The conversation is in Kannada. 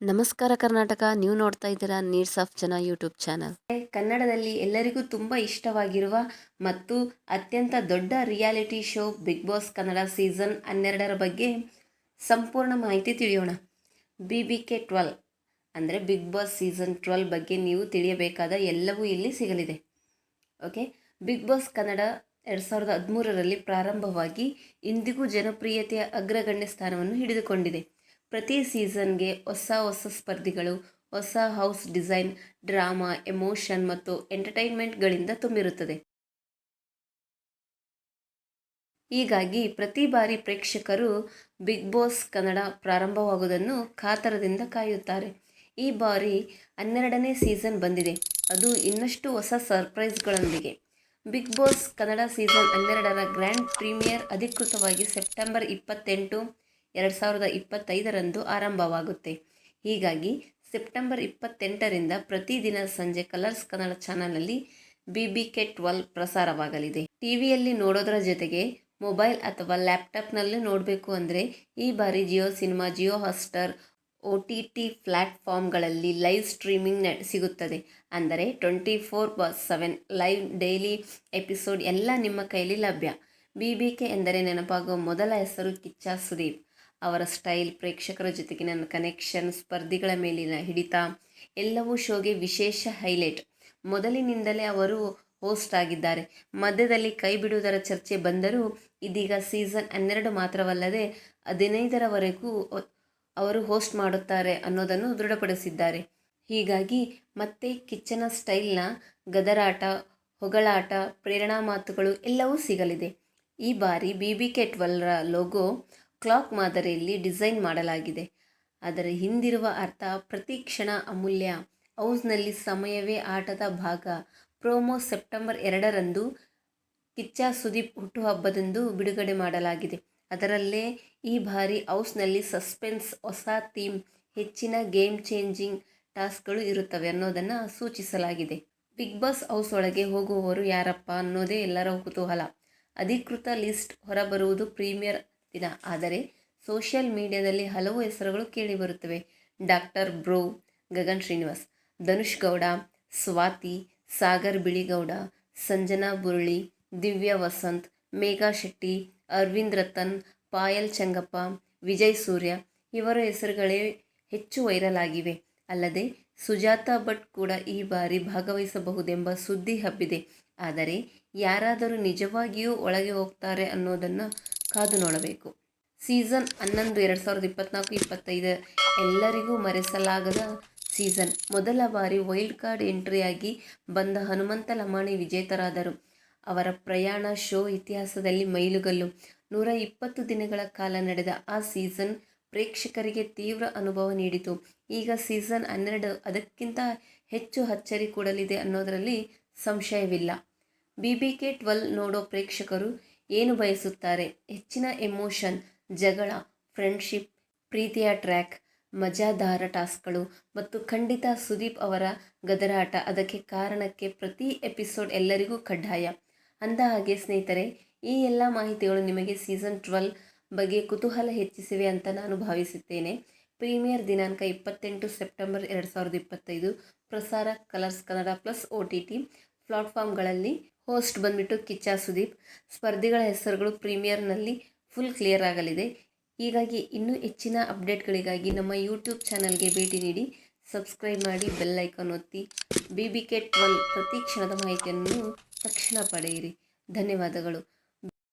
ನಮಸ್ಕಾರ ಕರ್ನಾಟಕ. ನೀವು ನೋಡ್ತಾ ಇದ್ದೀರಾ ನೀಡ್ಸ್ ಆಫ್ ಜನ ಯೂಟ್ಯೂಬ್ ಚಾನಲ್. ಕನ್ನಡದಲ್ಲಿ ಎಲ್ಲರಿಗೂ ತುಂಬ ಇಷ್ಟವಾಗಿರುವ ಮತ್ತು ಅತ್ಯಂತ ದೊಡ್ಡ reality show Bigg Boss Kannada season ಹನ್ನೆರಡರ ಬಗ್ಗೆ ಸಂಪೂರ್ಣ ಮಾಹಿತಿ ತಿಳಿಯೋಣ. ಬಿ ಬಿ ಕೆ ಟ್ವೆಲ್ ಅಂದರೆ ಬಿಗ್ ಬಾಸ್ ಸೀಸನ್ ಟ್ವೆಲ್ ಬಗ್ಗೆ ನೀವು ತಿಳಿಯಬೇಕಾದ ಎಲ್ಲವೂ ಇಲ್ಲಿ ಸಿಗಲಿದೆ. ಓಕೆ, ಬಿಗ್ ಬಾಸ್ ಕನ್ನಡ ಎರಡು ಸಾವಿರದ ಹದಿಮೂರರಲ್ಲಿ ಪ್ರಾರಂಭವಾಗಿ ಇಂದಿಗೂ ಜನಪ್ರಿಯತೆಯ ಅಗ್ರಗಣ್ಯ ಸ್ಥಾನವನ್ನು ಹಿಡಿದುಕೊಂಡಿದೆ. ಪ್ರತಿ ಸೀಸನ್ಗೆ ಹೊಸ ಹೊಸ ಸ್ಪರ್ಧಿಗಳು, ಹೊಸ ಹೌಸ್ ಡಿಸೈನ್, ಡ್ರಾಮಾ, ಎಮೋಷನ್ ಮತ್ತು ಎಂಟರ್ಟೈನ್ಮೆಂಟ್ಗಳಿಂದ ತುಂಬಿರುತ್ತದೆ. ಹೀಗಾಗಿ ಪ್ರತಿ ಬಾರಿ ಪ್ರೇಕ್ಷಕರು ಬಿಗ್ ಬಾಸ್ ಕನ್ನಡ ಪ್ರಾರಂಭವಾಗುವುದನ್ನು ಕಾತರದಿಂದ ಕಾಯುತ್ತಾರೆ. ಈ ಬಾರಿ ಹನ್ನೆರಡನೇ ಸೀಸನ್ ಬಂದಿದೆ. ಅದು ಇನ್ನಷ್ಟು ಹೊಸ ಸರ್ಪ್ರೈಸ್ಗಳೊಂದಿಗೆ. ಬಿಗ್ ಬಾಸ್ ಕನ್ನಡ ಸೀಸನ್ ಹನ್ನೆರಡರ ಗ್ರ್ಯಾಂಡ್ ಪ್ರೀಮಿಯರ್ ಅಧಿಕೃತವಾಗಿ ಸೆಪ್ಟೆಂಬರ್ ಇಪ್ಪತ್ತೆಂಟು ಎರಡು ಸಾವಿರದ ಇಪ್ಪತ್ತೈದರಂದು ಆರಂಭವಾಗುತ್ತೆ. ಹೀಗಾಗಿ ಸೆಪ್ಟೆಂಬರ್ ಇಪ್ಪತ್ತೆಂಟರಿಂದ ಪ್ರತಿದಿನ ಸಂಜೆ ಕಲರ್ಸ್ ಕನ್ನಡ ಚಾನಲಲ್ಲಿ ಬಿ ಬಿ ಕೆ ಟ್ವೆಲ್ ಪ್ರಸಾರವಾಗಲಿದೆ. ಟಿವಿಯಲ್ಲಿ ನೋಡೋದರ ಜೊತೆಗೆ ಮೊಬೈಲ್ ಅಥವಾ ಲ್ಯಾಪ್ಟಾಪ್ನಲ್ಲೇ ನೋಡಬೇಕು ಅಂದರೆ ಈ ಬಾರಿ Jio Cinema, Jio Hotstar O T T ಪ್ಲ್ಯಾಟ್ಫಾರ್ಮ್ಗಳಲ್ಲಿ live ಸ್ಟ್ರೀಮಿಂಗ್ನ ಸಿಗುತ್ತದೆ. ಅಂದರೆ twenty four by seven live daily episode ಎಲ್ಲ ನಿಮ್ಮ ಕೈಲಿ ಲಭ್ಯ. ಬಿ ಬಿ ಕೆ ಎಂದರೆ ನೆನಪಾಗುವ ಮೊದಲ ಹೆಸರು ಕಿಚ್ಚ ಸುದೀಪ್. ಅವರ ಸ್ಟೈಲ್ ಪ್ರೇಕ್ಷಕರ ಜೊತೆಗೆ ನನ್ನ ಕನೆಕ್ಷನ್ ಸ್ಪರ್ಧಿಗಳ ಮೇಲಿನ ಹಿಡಿತ, ಎಲ್ಲವೂ ಶೋಗೆ ವಿಶೇಷ ಹೈಲೈಟ್ ಮೊದಲಿನಿಂದಲೇ ಅವರು ಹೋಸ್ಟ್ ಆಗಿದ್ದಾರೆ. ಮಧ್ಯದಲ್ಲಿ ಕೈ ಬಿಡುವುದರ ಚರ್ಚೆ ಬಂದರೂ ಇದೀಗ ಸೀಸನ್ ಹನ್ನೆರಡು ಮಾತ್ರವಲ್ಲದೆ ಹದಿನೈದರವರೆಗೂ ಅವರು ಹೋಸ್ಟ್ ಮಾಡುತ್ತಾರೆ ಅನ್ನೋದನ್ನು ದೃಢಪಡಿಸಿದ್ದಾರೆ. ಹೀಗಾಗಿ ಮತ್ತೆ ಕಿಚ್ಚನ ಸ್ಟೈಲ್ನ ಗದರಾಟ, ಹೊಗಳಾಟ, ಪ್ರೇರಣಾ ಮಾತುಗಳು ಎಲ್ಲವೂ ಸಿಗಲಿದೆ. ಈ ಬಾರಿ ಬಿ ಬಿ ಕೆ ಟ್ವೆಲ್ರ ಲೋಗೋ ಕ್ಲಾಕ್ ಮಾದರಿಯಲ್ಲಿ ಡಿಸೈನ್ ಮಾಡಲಾಗಿದೆ. ಅದರ ಹಿಂದಿರುವ ಅರ್ಥ ಪ್ರತಿ ಕ್ಷಣ ಅಮೂಲ್ಯ. ಹೌಸ್ನಲ್ಲಿ ಸಮಯವೇ ಆಟದ ಭಾಗ. ಪ್ರೋಮೋ ಸೆಪ್ಟೆಂಬರ್ ಎರಡರಂದು ಕಿಚ್ಚ ಸುದೀಪ್ ಹುಟ್ಟುಹಬ್ಬದಂದು ಬಿಡುಗಡೆ ಮಾಡಲಾಗಿದೆ. ಅದರಲ್ಲೇ ಈ ಬಾರಿ ಹೌಸ್ನಲ್ಲಿ ಸಸ್ಪೆನ್ಸ್, ಹೊಸ ಥೀಮ್, ಹೆಚ್ಚಿನ ಗೇಮ್ ಚೇಂಜಿಂಗ್ ಟಾಸ್ಕ್ಗಳು ಇರುತ್ತವೆ ಅನ್ನೋದನ್ನು ಸೂಚಿಸಲಾಗಿದೆ. ಬಿಗ್ ಬಾಸ್ ಹೌಸ್ ಒಳಗೆ ಹೋಗುವವರು ಯಾರಪ್ಪ ಅನ್ನೋದೇ ಎಲ್ಲರ ಕುತೂಹಲ. ಅಧಿಕೃತ ಲಿಸ್ಟ್ ಹೊರಬರುವುದು ಪ್ರೀಮಿಯರ್ ದಿನ ಆದರೆ ಸೋಷಿಯಲ್ ಮೀಡಿಯಾದಲ್ಲಿ ಹಲವು ಹೆಸರುಗಳು ಕೇಳಿಬರುತ್ತವೆ ಡಾಕ್ಟರ್ ಬ್ರೋ ಗಗನ್ ಶ್ರೀನಿವಾಸ್, ಧನುಷ್ ಗೌಡ, ಸ್ವಾತಿ, ಸಾಗರ್ ಬಿಳಿಗೌಡ, ಸಂಜನಾ ಬುರುಳಿ, ದಿವ್ಯಾ ವಸಂತ್, ಮೇಘಾ ಶೆಟ್ಟಿ, ಅರವಿಂದ್ ರತನ್, ಪಾಯಲ್ ಚಂಗಪ್ಪ, ವಿಜಯ್ ಸೂರ್ಯ ಇವರ ಹೆಸರುಗಳೇ ಹೆಚ್ಚು ವೈರಲ್ ಆಗಿವೆ. ಅಲ್ಲದೆ ಸುಜಾತಾ ಭಟ್ ಕೂಡ ಈ ಬಾರಿ ಭಾಗವಹಿಸಬಹುದೆಂಬ ಸುದ್ದಿ ಹಬ್ಬಿದೆ. ಆದರೆ ಯಾರಾದರೂ ನಿಜವಾಗಿಯೂ ಒಳಗೆ ಹೋಗ್ತಾರೆ ಅನ್ನೋದನ್ನು ಕಾದು ನೋಡಬೇಕು. ಸೀಸನ್ ಹನ್ನೊಂದು, ಎರಡು ಸಾವಿರದ ಇಪ್ಪತ್ನಾಲ್ಕು, ಇಪ್ಪತ್ತೈದು ಎಲ್ಲರಿಗೂ ಮರೆಸಲಾಗದ ಸೀಸನ್. ಮೊದಲ ಬಾರಿ ವೈಲ್ಡ್ ಕಾರ್ಡ್ ಎಂಟ್ರಿಯಾಗಿ ಬಂದ ಹನುಮಂತ ಲಮಾಣಿ ವಿಜೇತರಾದರು. ಅವರ ಪ್ರಯಾಣ, ಶೋ ಇತಿಹಾಸದಲ್ಲಿ ಮೈಲುಗಲ್ಲು. ನೂರ ಇಪ್ಪತ್ತು ದಿನಗಳ ಕಾಲ ನಡೆದ ಆ ಸೀಸನ್ ಪ್ರೇಕ್ಷಕರಿಗೆ ತೀವ್ರ ಅನುಭವ ನೀಡಿತು. ಈಗ ಸೀಸನ್ ಹನ್ನೆರಡು ಅದಕ್ಕಿಂತ ಹೆಚ್ಚು ಅಚ್ಚರಿ ಕೊಡಲಿದೆ ಅನ್ನೋದರಲ್ಲಿ ಸಂಶಯವಿಲ್ಲ. ಬಿ ಬಿ ಕೆ ಟ್ವೆಲ್ ನೋಡೋ ಪ್ರೇಕ್ಷಕರು ಏನು ಬಯಸುತ್ತಾರೆ? ಹೆಚ್ಚಿನ ಎಮೋಷನ್, ಜಗಳ, ಫ್ರೆಂಡ್ಶಿಪ್, ಪ್ರೀತಿಯ ಟ್ರ್ಯಾಕ್, ಮಜಾದಾರ ಟಾಸ್ಕ್ಗಳು ಮತ್ತು ಖಂಡಿತ ಸುದೀಪ್ ಅವರ ಗದರಾಟ ಅದಕ್ಕೆ ಕಾರಣಕ್ಕೆ ಪ್ರತಿ ಎಪಿಸೋಡ್ ಎಲ್ಲರಿಗೂ ಕಡ್ಡಾಯ. ಅಂದ ಹಾಗೆ ಸ್ನೇಹಿತರೆ, ಈ ಎಲ್ಲ ಮಾಹಿತಿಗಳು ನಿಮಗೆ ಸೀಸನ್ ಟ್ವೆಲ್ ಬಗ್ಗೆ ಕುತೂಹಲ ಹೆಚ್ಚಿಸಿವೆ ಅಂತ ನಾನು ಭಾವಿಸುತ್ತೇನೆ. ಪ್ರೀಮಿಯರ್ ದಿನಾಂಕ ಇಪ್ಪತ್ತೆಂಟು ಸೆಪ್ಟೆಂಬರ್ ಎರಡು ಸಾವಿರದ ಇಪ್ಪತ್ತೈದು, ಪ್ರಸಾರ Colors Kannada plus O T T, ಪ್ಲಾಟ್ಫಾರ್ಮ್ಗಳಲ್ಲಿ host ಬಂದ್ಬಿಟ್ಟು ಕಿಚ್ಚ ಸುದೀಪ್. ಸ್ಪರ್ಧಿಗಳ ಹೆಸರುಗಳು ಪ್ರೀಮಿಯರ್ನಲ್ಲಿ ಫುಲ್ ಕ್ಲಿಯರ್ ಆಗಲಿದೆ. ಹೀಗಾಗಿ ಇನ್ನೂ ಹೆಚ್ಚಿನ ಅಪ್ಡೇಟ್ಗಳಿಗಾಗಿ ನಮ್ಮ ಯೂಟ್ಯೂಬ್ ಚಾನಲ್ಗೆ ಭೇಟಿ ನೀಡಿ, ಸಬ್ಸ್ಕ್ರೈಬ್ ಮಾಡಿ, ಬೆಲ್ ಐಕಾನ್ ಒತ್ತಿ, ಬಿ ಬಿ ಕೆ ಟ್ವೆಲ್ ಪ್ರತಿ ಕ್ಷಣದ ಮಾಹಿತಿಯನ್ನು ತಕ್ಷಣ ಪಡೆಯಿರಿ. ಧನ್ಯವಾದಗಳು.